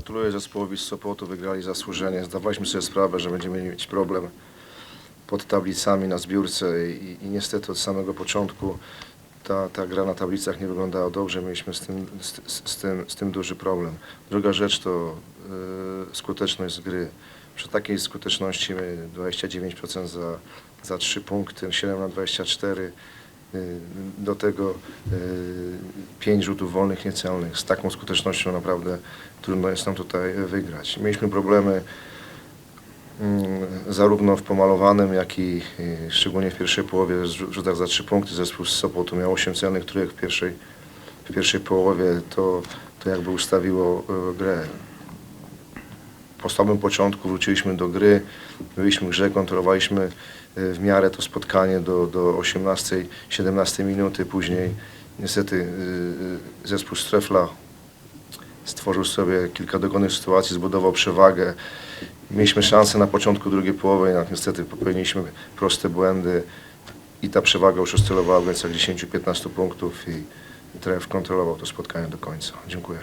Gratuluję zespołowi z Sopotu, wygrali zasłużenie. Zdawaliśmy sobie sprawę, że będziemy mieć problem pod tablicami na zbiórce i, i niestety od samego początku ta, ta gra na tablicach nie wyglądała dobrze. Mieliśmy z tym, z, z, tym, z tym duży problem. Druga rzecz to y, skuteczność gry. Przy takiej skuteczności my 29% za, za 3 punkty, 7 na 24 y, do tego 5 rzutów wolnych niecelnych. Z taką skutecznością naprawdę trudno jest nam tutaj wygrać. Mieliśmy problemy mm, zarówno w pomalowanym, jak i y, szczególnie w pierwszej połowie rzutach za 3 punkty. Zespół z Sopotu miał 8 celnych, których w pierwszej, w pierwszej połowie to, to jakby ustawiło y, grę. Po słabym początku wróciliśmy do gry, byliśmy w grze, kontrolowaliśmy y, w miarę to spotkanie do, do 18-17 minuty. Później niestety y, y, zespół Strefla stworzył sobie kilka dogodnych sytuacji, zbudował przewagę. Mieliśmy szansę na początku drugiej połowy, jednak niestety popełniliśmy proste błędy i ta przewaga już oscylowała w granicach 10-15 punktów i Tref kontrolował to spotkanie do końca. Dziękuję.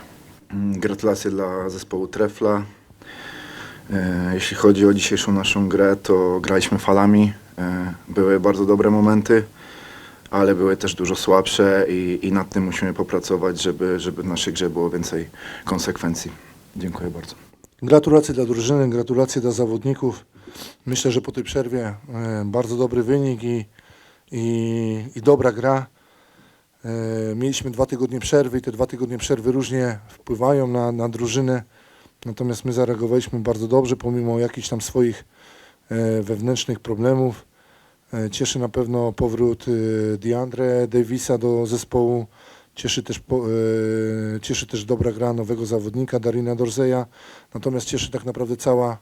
Gratulacje dla zespołu Trefla. E, Jeśli chodzi o dzisiejszą naszą grę, to graliśmy falami. E, Były bardzo dobre momenty, ale były też dużo słabsze i, i nad tym musimy popracować, żeby, żeby w naszej grze było więcej konsekwencji. Dziękuję bardzo. Gratulacje dla drużyny, gratulacje dla zawodników. Myślę, że po tej przerwie e, bardzo dobry wynik i, i, i dobra gra. Mieliśmy dwa tygodnie przerwy i te dwa tygodnie przerwy różnie wpływają na, na drużynę. Natomiast my zareagowaliśmy bardzo dobrze, pomimo jakichś tam swoich e, wewnętrznych problemów. E, Cieszy na pewno powrót e, DeAndre Davisa do zespołu. Cieszy też, cieszy też dobra gra nowego zawodnika Darina Dorzeja. Natomiast cieszy tak naprawdę cała,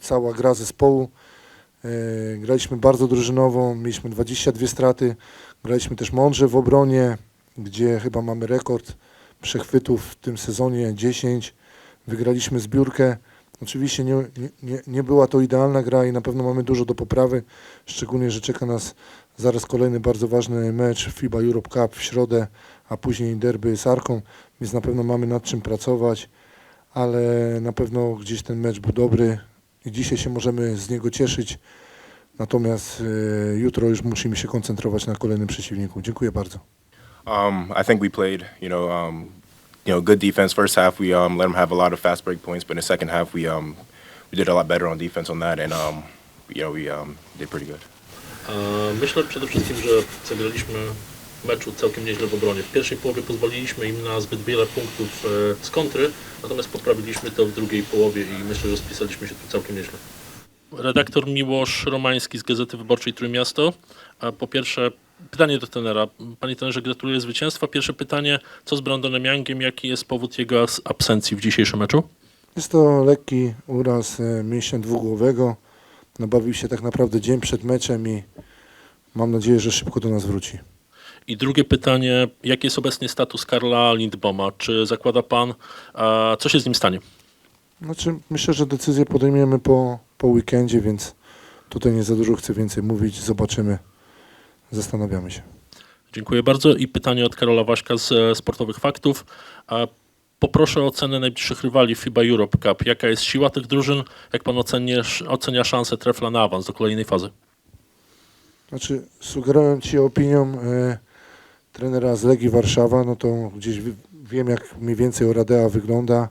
cała gra zespołu. Graliśmy bardzo drużynowo, mieliśmy 22 straty. Graliśmy też mądrze w obronie, gdzie chyba mamy rekord przechwytów w tym sezonie 10. Wygraliśmy zbiórkę. Oczywiście nie, nie- nie, była to idealna gra i na pewno mamy dużo do poprawy, szczególnie, że czeka nas zaraz kolejny bardzo ważny mecz FIBA Europe Cup w środę, a później derby z Arką, więc na pewno mamy nad czym pracować, ale na pewno gdzieś ten mecz był dobry i dzisiaj się możemy z niego cieszyć. Natomiast e, jutro już musimy się koncentrować na kolejnym przeciwniku. Dziękuję bardzo. Um, I think we played, you know, um, you know, good defense. First half, we um, let them have a lot of fast break points, but in the second half, we um, we did a lot better on defense on that, and um, you know, we um, did pretty good. Myślę przede wszystkim, że zagraliśmy meczu całkiem nieźle w obronie. W pierwszej połowie pozwoliliśmy im na zbyt wiele punktów e, z kontry, natomiast poprawiliśmy to w drugiej połowie i myślę, że spisaliśmy się tu całkiem nieźle. Redaktor Miłosz Romański z Gazety Wyborczej Trójmiasto. Po pierwsze, pytanie do tenera. Panie trenerze, gratuluję zwycięstwa. Pierwsze pytanie, co z Brandonem Youngiem? Jaki jest powód jego absencji w dzisiejszym meczu? Jest to lekki uraz e, mięśnia dwugłowego. Nabawił się tak naprawdę dzień przed meczem i mam nadzieję, że szybko do nas wróci. I drugie pytanie, jaki jest obecnie status Karla Lindboma? Czy zakłada pan, a co się z nim stanie? Znaczy, myślę, że decyzję podejmiemy po, po weekendzie, więc tutaj nie za dużo chcę więcej mówić. Zobaczymy. Zastanawiamy się. Dziękuję bardzo. I pytanie od Karola Waśka z e, Sportowych Faktów. Poproszę o ocenę najbliższych rywali FIBA Europe Cup. Jaka jest siła tych drużyn? Jak pan oceniasz, ocenia szansę trefla na awans do kolejnej fazy? Znaczy, sugerując Ci opinią e, trenera z Legii Warszawa, no to gdzieś wi- wiem, jak mniej więcej Oradea wygląda.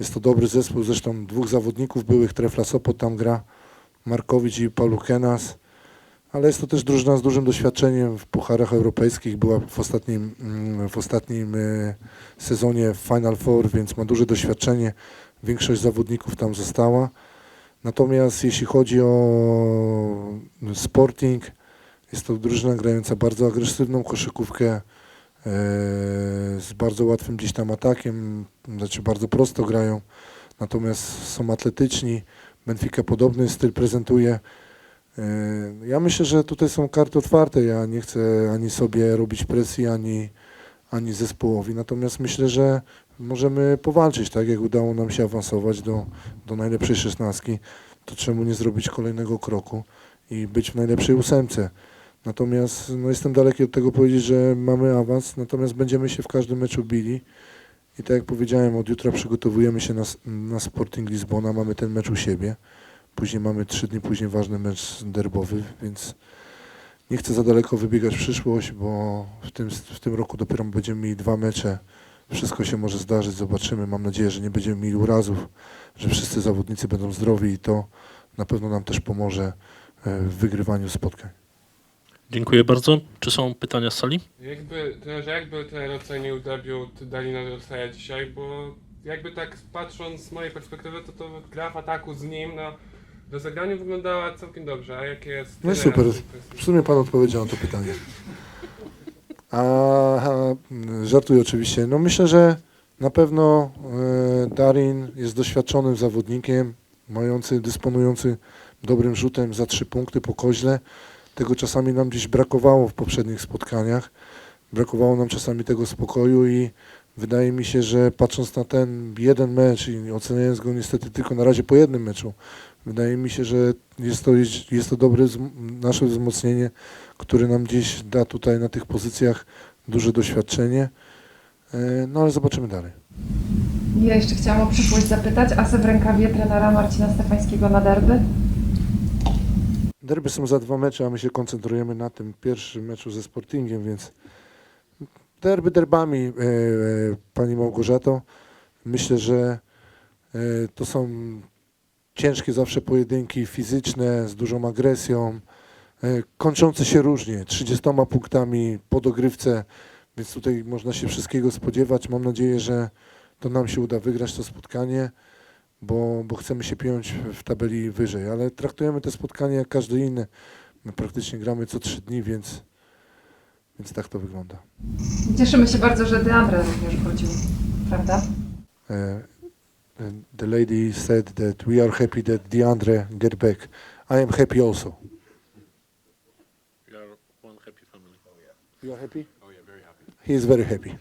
Jest to dobry zespół, zresztą dwóch zawodników byłych, Trefla Sopot tam gra, Markowicz i Paulu Kenas. Ale jest to też drużyna z dużym doświadczeniem w pucharach europejskich. Była w ostatnim, mm, w ostatnim e, sezonie Final Four, więc ma duże doświadczenie. Większość zawodników tam została. Natomiast jeśli chodzi o Sporting, jest to drużyna grająca bardzo agresywną koszykówkę e, z bardzo łatwym gdzieś tam atakiem, znaczy bardzo prosto grają, natomiast są atletyczni. Benfica podobny styl prezentuje. Ja myślę, że tutaj są karty otwarte. Ja nie chcę ani sobie robić presji, ani, ani zespołowi. Natomiast myślę, że możemy powalczyć, tak jak udało nam się awansować do, do najlepszej szesnastki, to czemu nie zrobić kolejnego kroku i być w najlepszej ósemce. Natomiast no, jestem daleki od tego powiedzieć, że mamy awans, natomiast będziemy się w każdym meczu bili I tak jak powiedziałem, od jutra przygotowujemy się na, na Sporting Lizbona, mamy ten mecz u siebie. Później mamy trzy dni później ważny mecz derbowy, więc nie chcę za daleko wybiegać w przyszłość, bo w tym, w tym roku dopiero będziemy mieli dwa mecze. Wszystko się może zdarzyć, zobaczymy. Mam nadzieję, że nie będziemy mieli urazów, że wszyscy zawodnicy będą zdrowi i to na pewno nam też pomoże e, w wygrywaniu spotkań. Dziękuję bardzo. Czy są pytania z sali? Jakby, trenerze, jakby trener ocenił debiut Dalina Dorsaja dzisiaj, bo jakby tak patrząc z mojej perspektywy, to to gra w ataku z nim na do zagrania wyglądała całkiem dobrze, a jakie jest No i super. W sumie Pan odpowiedział na to pytanie. A, a żartuję oczywiście. No myślę, że na pewno e, Darin jest doświadczonym zawodnikiem, mający, dysponujący dobrym rzutem za trzy punkty po koźle. Tego czasami nam gdzieś brakowało w poprzednich spotkaniach. Brakowało nam czasami tego spokoju i wydaje mi się, że patrząc na ten jeden mecz i oceniając go niestety tylko na razie po jednym meczu, wydaje mi się, że jest to, jest, to dobre nasze wzmocnienie, które nam gdzieś da tutaj na tych pozycjach duże doświadczenie. E, No ale zobaczymy dalej. Ja jeszcze chciałam o przyszłość zapytać. Asy w rękawie trenera Marcina Stefańskiego na derby? Derby są za dwa mecze, a my się koncentrujemy na tym pierwszym meczu ze Sportingiem, więc derby derbami, e, e, Pani Małgorzato. Myślę, że to są ciężkie zawsze pojedynki fizyczne, z dużą agresją, e, kończące się różnie, 30 punktami po dogrywce, więc tutaj można się wszystkiego spodziewać. Mam nadzieję, że to nam się uda wygrać to spotkanie bo, bo chcemy się piąć w tabeli wyżej, ale traktujemy te spotkanie jak każde inne. My praktycznie gramy co trzy dni, więc, więc tak to wygląda. Cieszymy się bardzo, że Deandre również wrócił, prawda? Uh, the lady said that we are happy that DeAndre get back. I am happy also. We are one happy family. Oh, yeah. You are happy? Oh yeah, very happy. He is very happy.